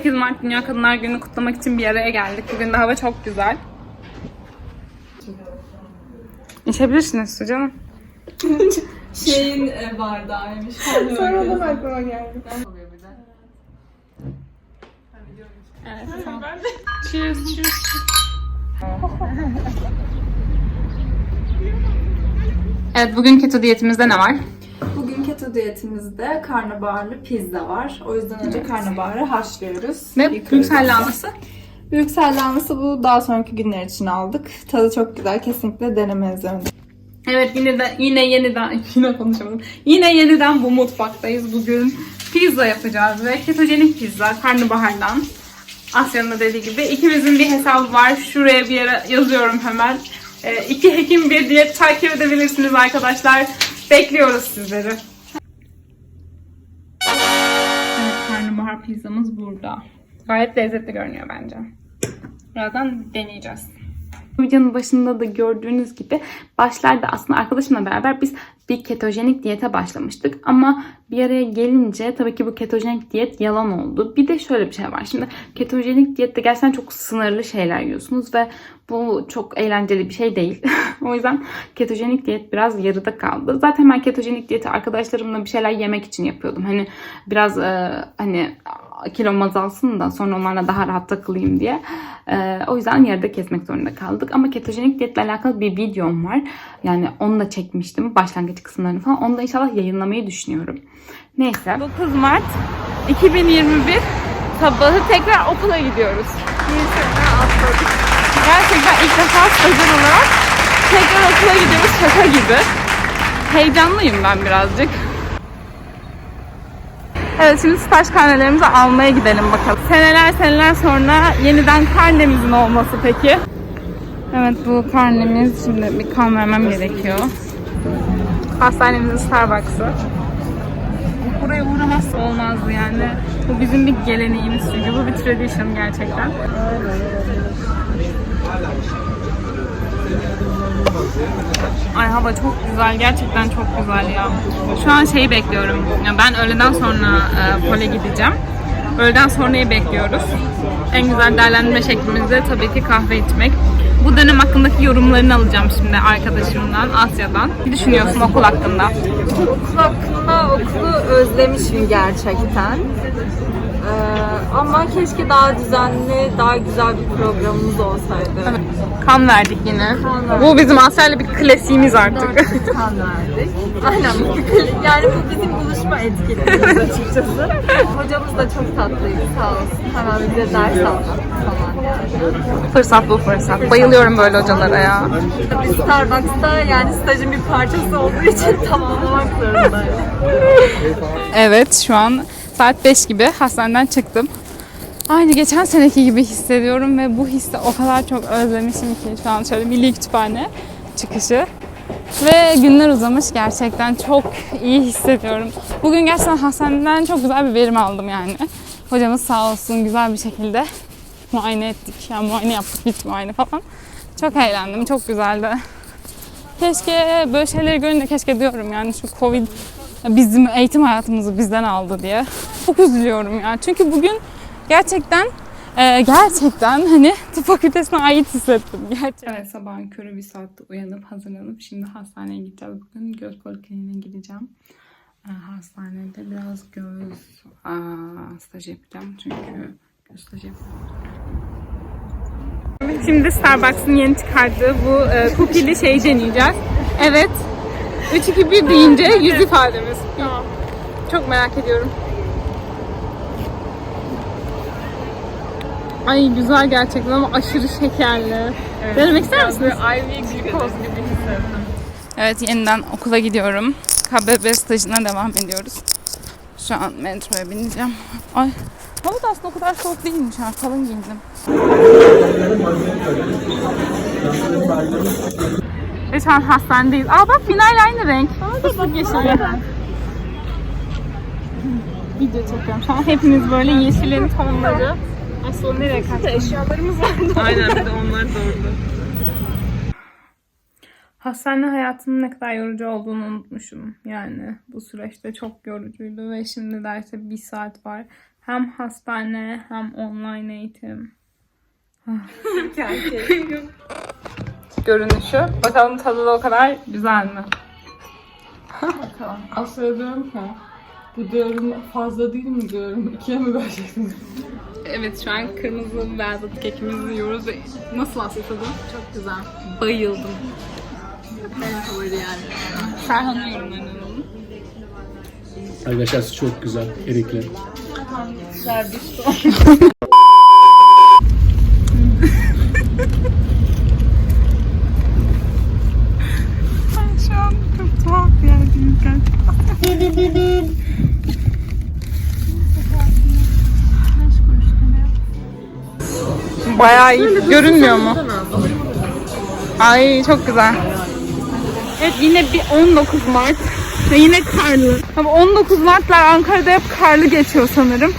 18 Mart Dünya Kadınlar Günü kutlamak için bir araya geldik. Bugün de hava çok güzel. İçebilirsiniz su canım. Şeyin bardağıymış. Sonra da aklıma geldi. Evet, tamam. Cheers, cheers. evet, bugünkü keto diyetimizde ne var? Keto diyetimizde karnabaharlı pizza var. O yüzden önce karnabaharı haşlıyoruz. Ve. Brüksel lahanası. Brüksel lahanası bu daha sonraki günler için aldık. Tadı çok güzel. Kesinlikle denemenizi öneririm. Evet yine de yine yeniden yine konuşamadım. Yine yeniden bu mutfaktayız bugün. Pizza yapacağız ve ketojenik pizza karnabahardan. Asya'nın da dediği gibi ikimizin bir hesabı var. Şuraya bir yere yazıyorum hemen. Ee, iki hekim bir diyet takip edebilirsiniz arkadaşlar. Bekliyoruz sizleri. Karnabahar pizzamız burada. Gayet lezzetli görünüyor bence. Birazdan deneyeceğiz. Videonun başında da gördüğünüz gibi başlarda aslında arkadaşımla beraber biz bir ketojenik diyete başlamıştık. Ama bir araya gelince tabii ki bu ketojenik diyet yalan oldu. Bir de şöyle bir şey var. Şimdi ketojenik diyette gerçekten çok sınırlı şeyler yiyorsunuz ve bu çok eğlenceli bir şey değil. o yüzden ketojenik diyet biraz yarıda kaldı. Zaten ben ketojenik diyeti arkadaşlarımla bir şeyler yemek için yapıyordum. Hani biraz e, hani kilom azalsın da sonra onlarla daha rahat takılayım diye. Ee, o yüzden yarıda kesmek zorunda kaldık. Ama ketojenik diyetle alakalı bir videom var. Yani onu da çekmiştim. Başlangıç kısımlarını falan. Onu da inşallah yayınlamayı düşünüyorum. Neyse. 9 Mart 2021 sabahı tekrar okula gidiyoruz. Gerçekten ilk defa stajyer olarak tekrar okula gidiyoruz. Şaka gibi. Heyecanlıyım ben birazcık. Evet şimdi staj karnelerimizi almaya gidelim bakalım. Seneler seneler sonra yeniden karnemizin olması peki. Evet bu karnemiz şimdi bir kan vermem gerekiyor. Hastanemizin Starbucks'ı. Buraya uğramazsa olmazdı yani. Bu bizim bir geleneğimiz çünkü bu bir tradition gerçekten. Ay hava çok güzel. Gerçekten çok güzel ya. Şu an şeyi bekliyorum. Ya Ben öğleden sonra e, pole gideceğim. Öğleden sonrayı bekliyoruz. En güzel değerlendirme şeklimiz de tabii ki kahve içmek. Bu dönem hakkındaki yorumlarını alacağım şimdi arkadaşımdan, Asya'dan. Ne düşünüyorsun okul hakkında? Okul hakkında okulu özlemişim gerçekten. Ee, ama keşke daha düzenli, daha güzel bir programımız olsaydı. Kan verdik yine. Kan verdik. Bu bizim Asya'yla bir klasiğimiz artık. Kan verdik. Aynen. Yani bu bizim buluşma etkinliğimiz açıkçası. Hocamız da çok tatlıydı sağ olsun. Hemen bize ders anlattı falan yani. fırsat bu fırsat. Bayılıyorum böyle hocalara ya. Biz Starbucks'ta yani stajın bir parçası olduğu için tamamlamak zorundayız. Evet şu an saat 5 gibi hastaneden çıktım. Aynı geçen seneki gibi hissediyorum ve bu hissi o kadar çok özlemişim ki şu an şöyle Milli Kütüphane çıkışı. Ve günler uzamış gerçekten çok iyi hissediyorum. Bugün gerçekten hastaneden çok güzel bir verim aldım yani. Hocamız sağ olsun güzel bir şekilde muayene ettik. Yani muayene yaptık, bit muayene falan. Çok eğlendim, çok güzeldi. Keşke böyle şeyleri görünce keşke diyorum yani şu Covid bizim eğitim hayatımızı bizden aldı diye. Çok üzülüyorum ya. Çünkü bugün gerçekten e, gerçekten hani tıp fakültesine ait hissettim. Gerçekten. Evet sabahın körü bir saatte uyanıp hazırlanıp şimdi hastaneye gideceğiz. Bugün göz polikliniğine gideceğim. E, hastanede biraz göz aa, stajı yapacağım çünkü göz stajı yapacağım. Şimdi Starbucks'ın yeni çıkardığı bu e, cookie'li şeyi deneyeceğiz. Evet. 3 2 1 deyince yüz ifademiz. Tamam. Çok merak ediyorum. Ay güzel gerçekten ama aşırı şekerli. Denemek ister misiniz? Ivy glikoz gibi hissettim. Evet yeniden okula gidiyorum. KBB stajına devam ediyoruz. Şu an metroya bineceğim. Ay hava da aslında o kadar soğuk değilmiş ha. Kalın giyindim. Ve şu an hastanedeyiz. Aa bak binayla aynı renk. Fıstık yeşili. Video çekiyorum şu an. Hepimiz böyle yeşilin tonları. Aslı nereye kaçtı? Eşyalarımız var. Aynen bir de onlar da orada. Hastane hayatının ne kadar yorucu olduğunu unutmuşum. Yani bu süreçte çok yorucuydu ve şimdi derse bir saat var. Hem hastane hem online eğitim. Görünüşü. Bakalım tadı da o kadar güzel mi? Aslında diyorum ki bu diyorum fazla değil mi diyorum. İkiye mi böleceksiniz? Evet şu an kırmızı velvet kekimizi yiyoruz ve nasıl aslında tadı? Çok güzel. Bayıldım. En favori yani. Serhan'ın yorumlarını alalım. Arkadaşlar çok güzel. Erikli. Ben Bayağı iyi. Görünmüyor mu? Ay çok güzel. Evet yine bir 19 Mart ve yine karlı. Ama 19 Mart'lar Ankara'da hep karlı geçiyor sanırım.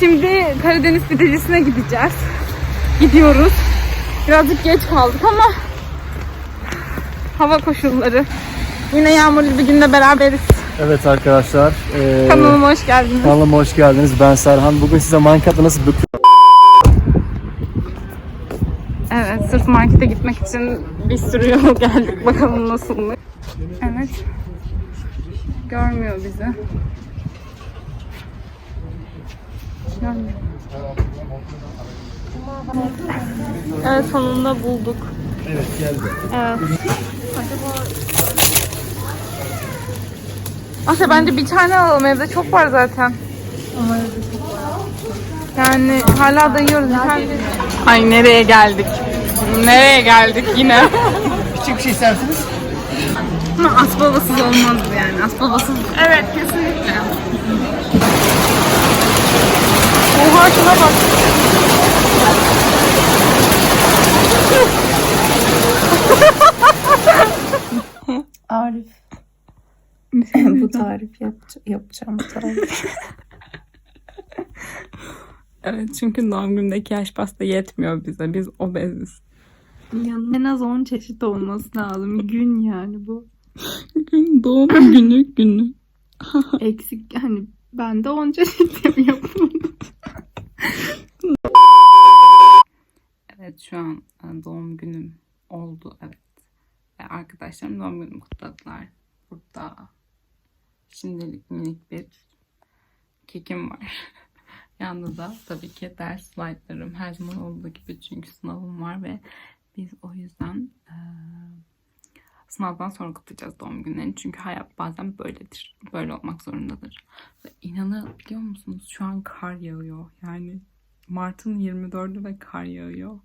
Şimdi Karadeniz Pidecisi'ne gideceğiz. Gidiyoruz. Birazcık geç kaldık ama hava koşulları. Yine yağmurlu bir günde beraberiz. Evet arkadaşlar. Ee, Kanalıma hoş geldiniz. kanalıma hoş geldiniz. Ben Serhan. Bugün size Minecraft'ta nasıl bük Evet, sırf markete gitmek için bir sürü yol geldik. Bakalım nasıl mı? Evet. Görmüyor bizi. Görmüyor. Evet, sonunda bulduk. Evet geldi. Evet. Asya bence bir tane alalım evde çok var zaten. Yani hala da yiyoruz. Ay nereye geldik? Nereye geldik yine? Küçük bir şey istersiniz. Ama asbabasız olmaz yani. Asbabasız. Evet kesinlikle. Oha şuna bak. Arif. bu tarif yap yapacağım tarif. Evet çünkü doğum günündeki yaş pasta yetmiyor bize. Biz obeziz. en az 10 çeşit olması lazım. Gün yani bu. Gün doğum günü günü. Eksik hani ben de 10 çeşit yapıyorum. Evet şu an e, doğum günüm oldu evet. Ve arkadaşlarım doğum günümü kutladılar. Burada şimdilik minik bir kekim var. Yanında da tabii ki ders slaytlarım her zaman olduğu gibi çünkü sınavım var ve biz o yüzden e, sınavdan sonra kutlayacağız doğum günlerini. Çünkü hayat bazen böyledir. Böyle olmak zorundadır. Ve inanabiliyor musunuz? Şu an kar yağıyor. Yani Mart'ın 24'ü ve kar yağıyor.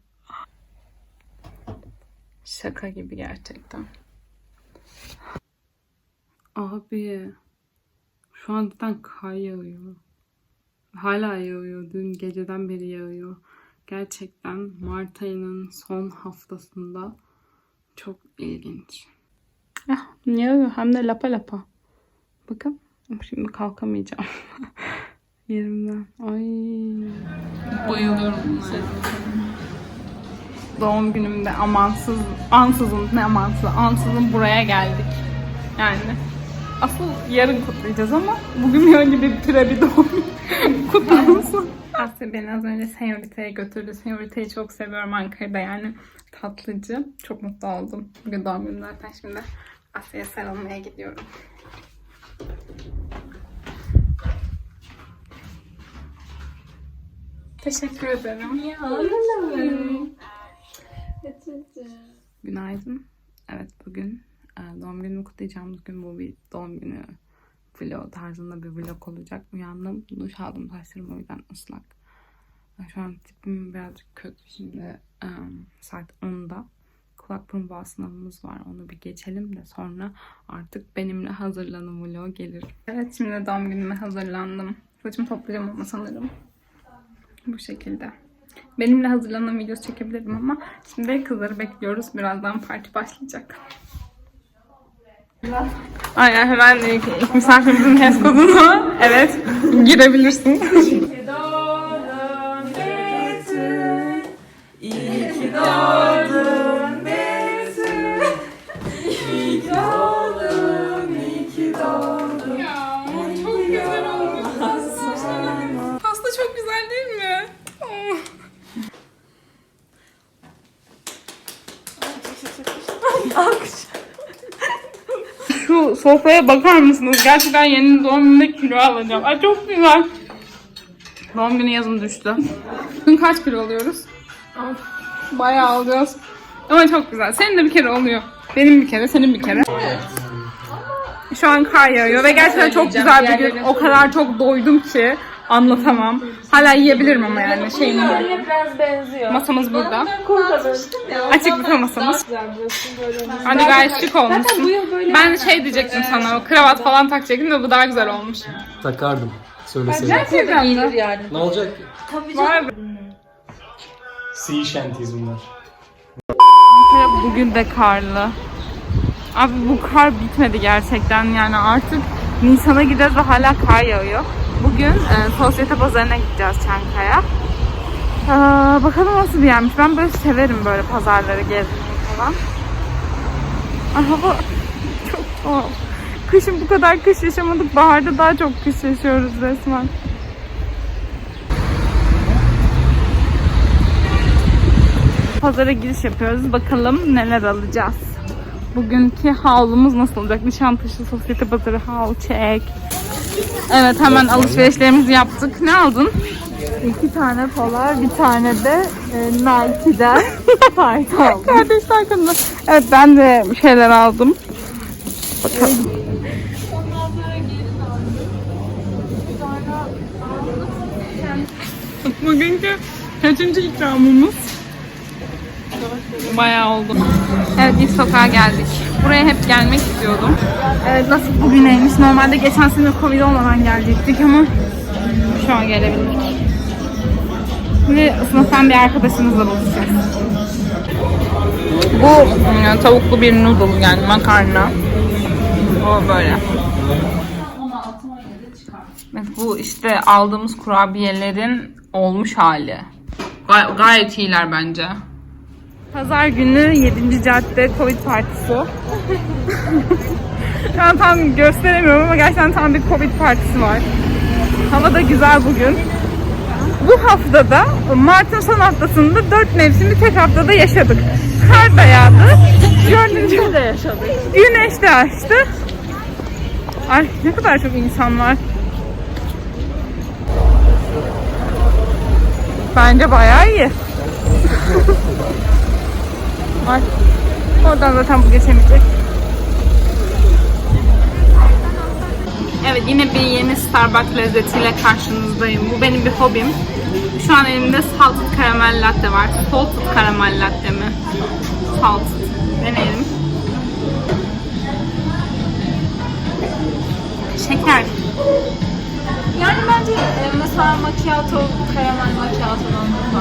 Şaka gibi gerçekten. Abi şu an zaten kar yağıyor. Hala yağıyor. Dün geceden beri yağıyor. Gerçekten Mart ayının son haftasında çok ilginç. Ah, yağıyor hem de lapa lapa. Bakın şimdi kalkamayacağım. Yerimden. Ay. Bayılıyorum bunlara doğum günümde amansız, ansızın ne amansız, ansızın buraya geldik. Yani asıl yarın kutlayacağız ama bugün böyle bir pire bir doğum günü kutlansın. Asya beni az önce Senyorita'ya götürdü. Senyorita'yı çok seviyorum Ankara'da yani tatlıcı. Çok mutlu oldum. Bugün doğum günüm zaten şimdi Asya'ya sarılmaya gidiyorum. Teşekkür ederim. Günaydın. Evet bugün doğum günümü kutlayacağımız gün bu bir doğum günü vlog tarzında bir vlog olacak. Uyandım, duş aldım, saçlarım o yüzden ıslak. E, Şu an tipim birazcık kötü. Şimdi e, saat 10'da kulak burun boğaz sınavımız var. Onu bir geçelim de sonra artık benimle hazırlanın vlog gelir. Evet şimdi doğum günüme hazırlandım. Saçımı toplayacağım ama sanırım. Bu şekilde. Benimle hazırlanan videosu çekebilirim ama şimdi kızları bekliyoruz. Birazdan parti başlayacak. Aynen hemen ilk, ilk misafirimizin HES kodunu evet girebilirsin. Pasta çok güzel değil mi? Şu sofraya bakar mısınız? Gerçekten yeni doğum gününde kilo alacağım. Ay çok güzel. Doğum günü yazım düştü. Bugün kaç kilo alıyoruz? Bayağı alacağız. Ama çok güzel. Senin de bir kere oluyor. Benim bir kere, senin bir kere. Şu an kar yağıyor ve gerçekten çok güzel bir gün. O kadar çok doydum ki anlatamam. Hala yiyebilirim ama yani şeyini. Biraz benziyor. Masamız burada. Açık büfe masamız. Hani gayet şık olmuşsun. Ben şey diyecektim sana, o kravat falan takacaktım da bu daha güzel olmuş. Takardım. Söyleseydin. Gerçekten mi? yani. Ne olacak? Vay be. Sea shanties bunlar. Ankara bugün de karlı. Abi bu kar bitmedi gerçekten yani artık Nisan'a gideceğiz ve hala kar yağıyor. Bugün e, sosyete pazarına gideceğiz Çankaya. Aa, bakalım nasıl bir yermiş. Ben böyle severim böyle pazarları gezmeyi falan. Ay, hava çok tuhaf. Kışın bu kadar kış yaşamadık. Baharda daha çok kış yaşıyoruz resmen. Pazara giriş yapıyoruz. Bakalım neler alacağız. Bugünkü havlumuz nasıl olacak? Nişantaşı Sosyete Pazarı haul çek. Evet hemen alışverişlerimizi yaptık. Ne aldın? İki tane polar, bir tane de e, Nike'den tayt aldım. Kardeşler kanını. Evet ben de bir şeyler aldım. Bakalım. Bugünkü kaçıncı ikramımız? Bayağı oldu. Evet biz sokağa geldik. Buraya hep gelmek istiyordum. Evet nasıl bugüneymiş. Normalde geçen sene Covid olmadan gelecektik ama şu an gelebildik. Şimdi sınıftan bir arkadaşımızla buluşacağız. Bu mm, tavuklu bir noodle yani makarna. O böyle. Evet, bu işte aldığımız kurabiyelerin olmuş hali. Gay- gayet iyiler bence. Pazar günü 7. cadde Covid partisi. Şu an tam gösteremiyorum ama gerçekten tam bir Covid partisi var. Hava da güzel bugün. Bu haftada Mart'ın son haftasında dört mevsimi tek haftada yaşadık. Kar da yağdı. Gördüğünüz de yaşadık. Güneş de açtı. Ay ne kadar çok insan var. Bence bayağı iyi. Ay. Oradan zaten bu geçemeyecek. Evet yine bir yeni Starbucks lezzetiyle karşınızdayım. Bu benim bir hobim. Şu an elimde salted karamel latte var. Salted karamel latte mi? Salted. Deneyelim. Şeker. Yani bence e, mesela macchiato, karamel macchiato'dan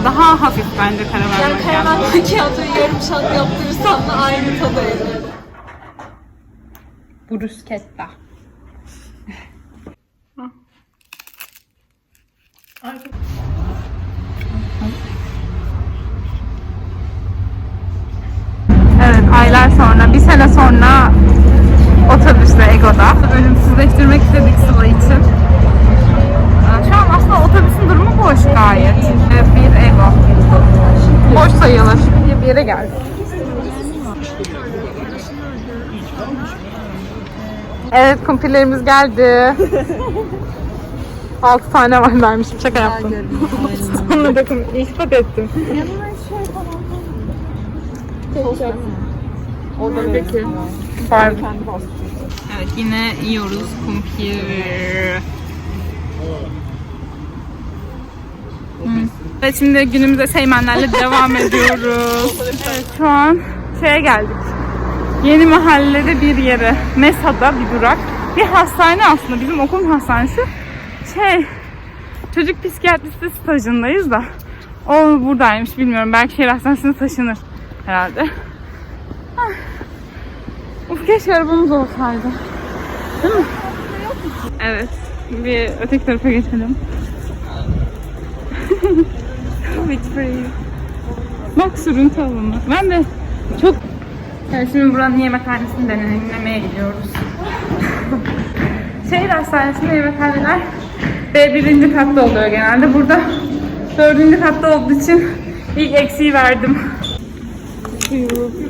daha hafif bence karamel Yani karamel macchiato'yu yarım şat yaptırırsan da aynı tadı elde. Bruschetta. Evet aylar sonra, bir sene sonra otobüste Ego'da ölümsüzleştirmek istedik Sıla için. Aslında otobüsün durumu boş gayet. Bir Ego. Boş sayılır. Bir yere geldik. Evet kumpirlerimiz geldi. 6 tane var vermişim şaka yaptım. Sonra da ispat ettim. Oradaki. Var. Evet yine yiyoruz kumpir. Evet şimdi günümüze Seymenlerle devam ediyoruz. Evet, şu an şeye geldik. Yeni mahallede bir yere. Mesa'da bir durak. Bir hastane aslında. Bizim okulun hastanesi. Şey, çocuk psikiyatristi stajındayız da. O buradaymış bilmiyorum. Belki şehir hastanesine taşınır herhalde. Ah. Uf Keşke arabamız olsaydı. Değil mi? Evet. Bir öteki tarafa geçelim. With free. Bak sürüntü alanı. Ben de çok... Evet, şimdi buranın yemekhanesini deneyimlemeye gidiyoruz. Şehir hastanesinde yemekhaneler B1. katta oluyor genelde. Burada 4. katta olduğu için ilk eksiği verdim.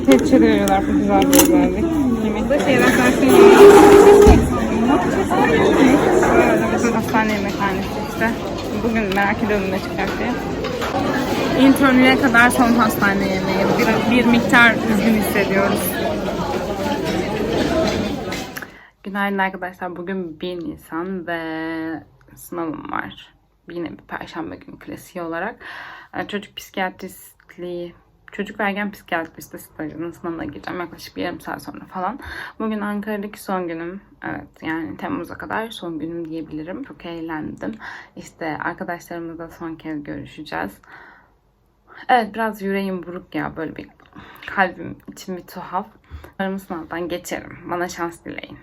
Petçe veriyorlar bu güzel bir özellik. Yemekte şehir hastanesinde Bizim hastane yemekhanesi işte. Bugün merak ediyorum ne çıkacak diye. İnternüye kadar son hastane yemeği. Bir, bir miktar üzgün hissediyoruz. Günaydın arkadaşlar. Bugün 1 Nisan ve sınavım var. Yine bir perşembe günü klasiği olarak. Ee, Çocuk psikiyatristliği Çocuk ve ergen psikiyatristi stajının sınavına gireceğim yaklaşık bir yarım saat sonra falan. Bugün Ankara'daki son günüm. Evet yani Temmuz'a kadar son günüm diyebilirim. Çok eğlendim. İşte arkadaşlarımızla son kez görüşeceğiz. Evet biraz yüreğim buruk ya böyle bir kalbim içim bir tuhaf. Umarım sınavdan geçerim. Bana şans dileyin.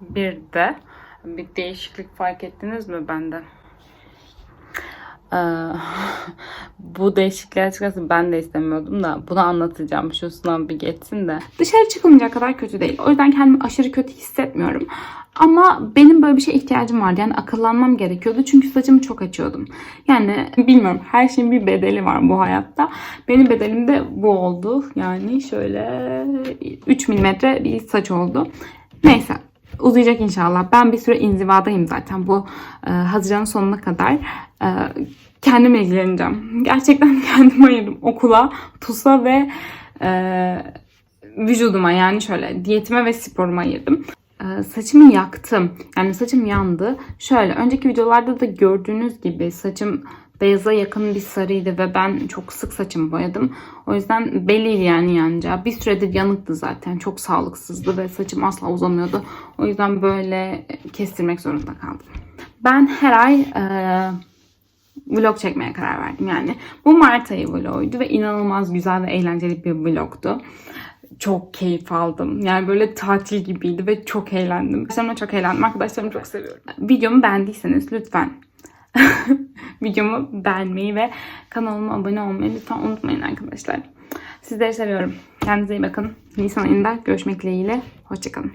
Bir de bir değişiklik fark ettiniz mi bende? Ee, bu değişikliği açıkçası ben de istemiyordum da bunu anlatacağım. Şu sınav bir geçsin de. Dışarı çıkılmayacak kadar kötü değil. O yüzden kendimi aşırı kötü hissetmiyorum. Ama benim böyle bir şeye ihtiyacım vardı. Yani akıllanmam gerekiyordu. Çünkü saçımı çok açıyordum. Yani bilmiyorum her şeyin bir bedeli var bu hayatta. Benim bedelim de bu oldu. Yani şöyle 3 milimetre bir saç oldu. Neyse uzayacak inşallah. Ben bir süre inzivadayım zaten bu e, Haziran'ın sonuna kadar. E, kendime ilgileneceğim. Gerçekten kendime ayırdım. Okula, TUS'a ve e, vücuduma yani şöyle diyetime ve sporuma ayırdım. E, saçımı yaktım. Yani saçım yandı. Şöyle önceki videolarda da gördüğünüz gibi saçım beyaza yakın bir sarıydı ve ben çok sık saçımı boyadım. O yüzden belliydi yani yanacağı. Bir süredir yanıktı zaten. Çok sağlıksızdı ve saçım asla uzamıyordu. O yüzden böyle kestirmek zorunda kaldım. Ben her ay e, vlog çekmeye karar verdim yani. Bu Mart ayı vloguydu ve inanılmaz güzel ve eğlenceli bir vlogtu. Çok keyif aldım. Yani böyle tatil gibiydi ve çok eğlendim. Arkadaşlarımla çok eğlendim. Arkadaşlarımı çok seviyorum. Videomu beğendiyseniz lütfen videomu beğenmeyi ve kanalıma abone olmayı lütfen unutmayın arkadaşlar. Sizleri seviyorum. Kendinize iyi bakın. Nisan ayında görüşmek dileğiyle. Hoşçakalın.